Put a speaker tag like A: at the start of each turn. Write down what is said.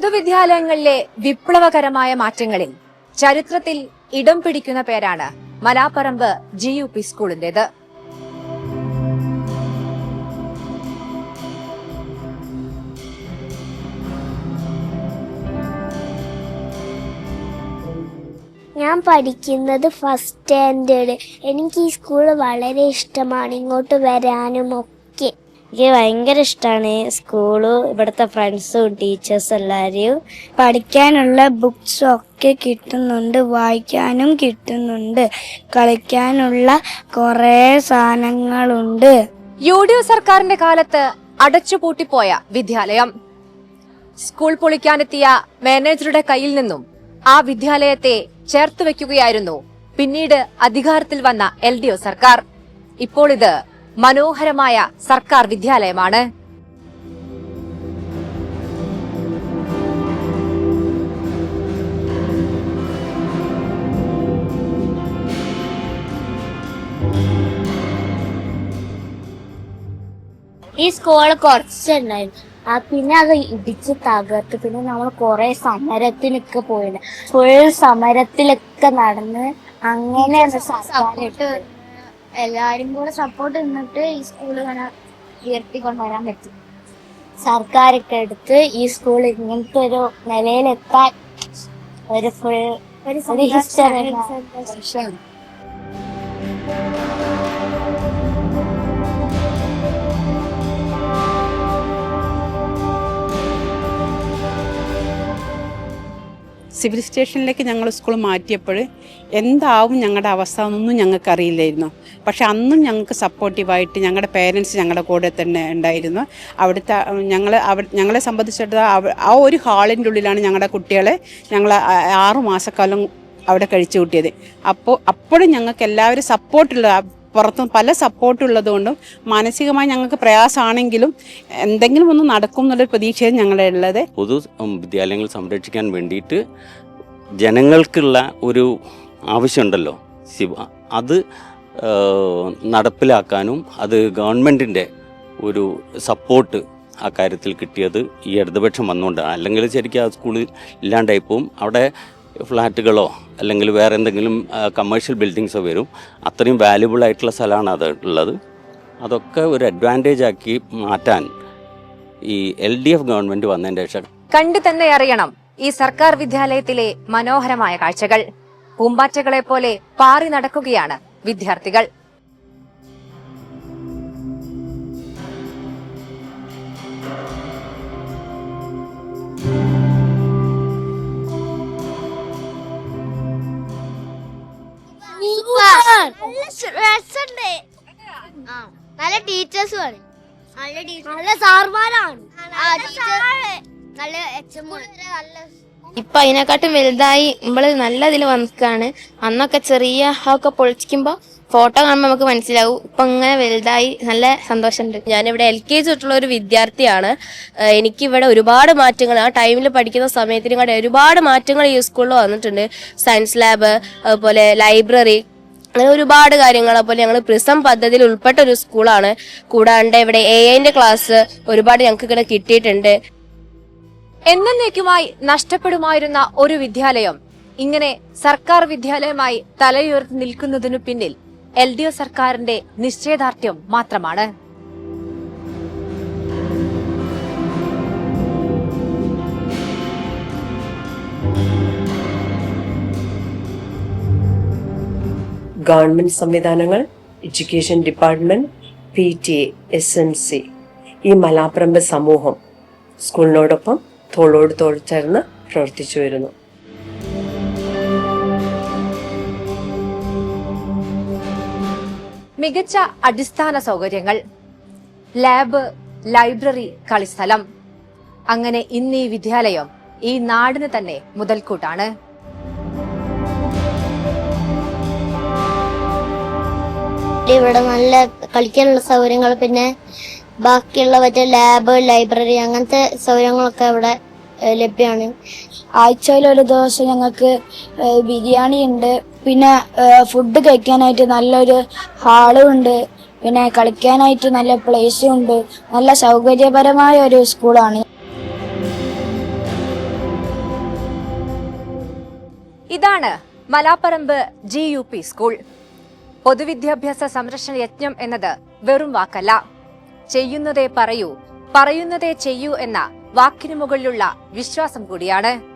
A: പൊതുവിദ്യാലയങ്ങളിലെ വിപ്ലവകരമായ മാറ്റങ്ങളിൽ ചരിത്രത്തിൽ ഇടം പിടിക്കുന്ന പേരാണ് മലാപ്പറമ്പ് ജി യു പി സ്കൂളിന്റേത്.
B: ഞാൻ പഠിക്കുന്നത് ഫസ്റ്റ് സ്റ്റാൻഡേർഡ് എനിക്ക് ഈ സ്കൂൾ വളരെ ഇഷ്ടമാണ് ഇങ്ങോട്ട് വരാനും ഒക്കെ
C: എനിക്ക് ഭയങ്കര ഇഷ്ടമാണ് സ്കൂളും ഇവിടുത്തെ ഫ്രണ്ട്സും ടീച്ചേഴ്സും എല്ലാവരെയും
B: പഠിക്കാനുള്ള ബുക്സും ഒക്കെ കിട്ടുന്നുണ്ട് വായിക്കാനും കിട്ടുന്നുണ്ട് കളിക്കാനുള്ള കുറേ സാധനങ്ങളുണ്ട്.
A: യു ഡി എഫ് സർക്കാരിന്റെ കാലത്ത് അടച്ചുപൂട്ടിപ്പോയ വിദ്യാലയം. സ്കൂൾ പൊളിക്കാനെത്തിയ മാനേജറുടെ കയ്യിൽ നിന്നും ആ വിദ്യാലയത്തെ ചേർത്ത് വെക്കുകയായിരുന്നു പിന്നീട് അധികാരത്തിൽ വന്ന എൽ സർക്കാർ. ഇപ്പോൾ ഇത് മനോഹരമായ സർക്കാർ വിദ്യാലയമാണ്.
B: ഈ സ്കൂൾ കുറച്ചുണ്ടായിരുന്നു. ആ പിന്നെ അത് ഇടിച്ച് തകർത്ത്. പിന്നെ നമ്മൾ കുറെ സമരത്തിനൊക്കെ പോയിരുന്നു. ഫുൾ സമരത്തിലൊക്കെ നടന്ന് അങ്ങനെ എല്ലാരും കൂടെ സപ്പോർട്ട് നിന്നിട്ട് ഈ സ്കൂൾ ഇങ്ങനെ ഉയർത്തിക്കൊണ്ടുവരാൻ പറ്റും. സർക്കാരൊക്കെ എടുത്ത് ഈ സ്കൂൾ ഇങ്ങനത്തെ ഒരു നിലയിലെത്താൻ ഒരു ഫുൾ ഒരു ഹിസ്റ്ററി
D: സിവിൽ സ്റ്റേഷനിലേക്ക് ഞങ്ങൾ സ്കൂൾ മാറ്റിയപ്പോൾ എന്താവും ഞങ്ങളുടെ അവസ്ഥ എന്നൊന്നും ഞങ്ങൾക്ക് അറിയില്ലായിരുന്നു പക്ഷെ അന്നും ഞങ്ങൾക്ക് സപ്പോർട്ടീവായിട്ട് ഞങ്ങളുടെ പേരൻസ് ഞങ്ങളുടെ കൂടെ തന്നെ ഉണ്ടായിരുന്നു. അവിടുത്തെ ഞങ്ങൾ അവ ഞങ്ങളെ സംബന്ധിച്ചിടത്തോളം ആ ഒരു ഹാളിന്റെ ഉള്ളിലാണ് ഞങ്ങളുടെ കുട്ടികളെ ഞങ്ങൾ ആറു മാസക്കാലം അവിടെ കഴിച്ചു കൂട്ടിയത്. അപ്പോൾ അപ്പോഴും ഞങ്ങൾക്ക് എല്ലാവരും സപ്പോർട്ടുള്ള പുറത്തും പല സപ്പോർട്ട് ഉള്ളതുകൊണ്ടും മാനസികമായി ഞങ്ങൾക്ക് പ്രയാസമാണെങ്കിലും എന്തെങ്കിലും ഒന്ന് നടക്കും എന്നുള്ളൊരു പ്രതീക്ഷയാണ് ഞങ്ങളുടെ ഞങ്ങളുള്ളത്
E: പൊതു വിദ്യാലയങ്ങൾ സംരക്ഷിക്കാൻ വേണ്ടിയിട്ട് ജനങ്ങൾക്കുള്ള ഒരു ആവശ്യമുണ്ടല്ലോ. ശിവ അത് നടപ്പിലാക്കാനും അത് ഗവൺമെന്റിന്റെ ഒരു സപ്പോർട്ട് ആ കാര്യത്തിൽ കിട്ടിയത് ഈ ഇടതുപക്ഷം വന്നുകൊണ്ടാണ്. അല്ലെങ്കിൽ ശരിക്കും ആ സ്കൂളിൽ ഇല്ലാണ്ടായിപ്പോവും. അവിടെ ഫ്ലാറ്റുകളോ അല്ലെങ്കിൽ വേറെ എന്തെങ്കിലും കമേഴ്ഷ്യൽ ബിൽഡിങ്സോ വരും. അത്രയും വാല്യുബിൾ ആയിട്ടുള്ള സ്ഥലമാണ് അത് ഉള്ളത്. അതൊക്കെ ഒരു അഡ്വാന്റേജ് ആക്കി മാറ്റാൻ ഈ എൽ ഡി എഫ് ഗവൺമെന്റ് വന്നതിന്റെ ശേഷം
A: കണ്ടു തന്നെ അറിയണം ഈ സർക്കാർ വിദ്യാലയത്തിലെ മനോഹരമായ കാഴ്ചകൾ. പൂമ്പാറ്റകളെ പോലെ പാറി നടക്കുകയാണ് വിദ്യാർത്ഥികൾ.
B: നല്ല ടീച്ചേഴ്സുമാണ് നല്ല ടീച്ചർ നല്ല സാർമാരാണ്. നല്ല എച്ച് നല്ല
C: ഇപ്പൊ അതിനെക്കാട്ടും വലുതായി നമ്മൾ നല്ല ഇതിൽ വന്നിക്കാണ്. അന്നൊക്കെ ചെറിയ ഒക്കെ പൊളിച്ചിക്കുമ്പോ ഫോട്ടോ കാണുമ്പോൾ നമുക്ക് മനസ്സിലാവും. ഇപ്പൊ ഇങ്ങനെ വലുതായി നല്ല സന്തോഷമുണ്ട്. ഞാനിവിടെ എൽ കെ ജി തൊട്ടുള്ള ഒരു വിദ്യാർത്ഥിയാണ്. എനിക്ക് എനിക്കിവിടെ ഒരുപാട് മാറ്റങ്ങൾ ആ ടൈമിൽ പഠിക്കുന്ന സമയത്തിനും കൂടെ ഒരുപാട് മാറ്റങ്ങൾ ഈ സ്കൂളിൽ വന്നിട്ടുണ്ട്. സയൻസ് ലാബ് അതുപോലെ ലൈബ്രറി അങ്ങനെ ഒരുപാട് കാര്യങ്ങൾ അപ്പോൾ ഞങ്ങൾ പ്രിസം പദ്ധതിയിൽ ഉൾപ്പെട്ട ഒരു സ്കൂളാണ്. കൂടാണ്ട് ഇവിടെ എ ഐന്റെ ക്ലാസ് ഒരുപാട് ഞങ്ങൾക്ക് ഇവിടെ കിട്ടിയിട്ടുണ്ട്.
A: എന്നേക്കുമായി നഷ്ടപ്പെടുമായിരുന്ന ഒരു വിദ്യാലയം ഇങ്ങനെ സർക്കാർ വിദ്യാലയമായി തലയുയർത്തി നിൽക്കുന്നതിനു പിന്നിൽ എൽ ഡി എഫ് സർക്കാരിന്റെ നിശ്ചയദാർഢ്യം മാത്രമാണ്.
F: ഗവൺമെന്റ് സംവിധാനങ്ങൾ education department P T A S M C ഈ മലാപ്രമ്പ് സമൂഹം സ്കൂളിനോടൊപ്പം തോളോട് തോൾ ചേർന്ന് പ്രവർത്തിച്ചു വരുന്നു.
A: മികച്ച അടിസ്ഥാന സൗകര്യങ്ങൾ ലാബ് ലൈബ്രറി കളിസ്ഥലം. അങ്ങനെ ഇന്ന് വിദ്യാലയം ഈ നാടിന് തന്നെ മുതൽക്കൂട്ടാണ്.
B: ഇവിടെ നല്ല കളിക്കാനുള്ള സൗകര്യങ്ങൾ പിന്നെ ബാക്കിയുള്ള മറ്റേ ലാബ് ലൈബ്രറി അങ്ങനത്തെ സൗകര്യങ്ങളൊക്കെ ഇവിടെ ലഭ്യമാണ്. ആഴ്ചയിൽ ഒരു ദിവസം ഞങ്ങൾക്ക് ബിരിയാണി ഉണ്ട്. പിന്നെ ഫുഡ് കഴിക്കാനായിട്ട് നല്ലൊരു ഹാളും ഉണ്ട്. പിന്നെ കളിക്കാനായിട്ട് നല്ല പ്ലേസും ഉണ്ട്. നല്ല സൗകര്യപരമായ ഒരു സ്കൂളാണ്
A: ഇതാണ് Malaparamba G U P school പൊതുവിദ്യാഭ്യാസ സംരക്ഷണ യജ്ഞം എന്നത് വെറും വാക്കല്ല. ചെയ്യുന്നതേ പറയൂ പറയുന്നതേ ചെയ്യൂ എന്ന വാക്കിനു മുകളിലുള്ള വിശ്വാസം കൂടിയാണ്.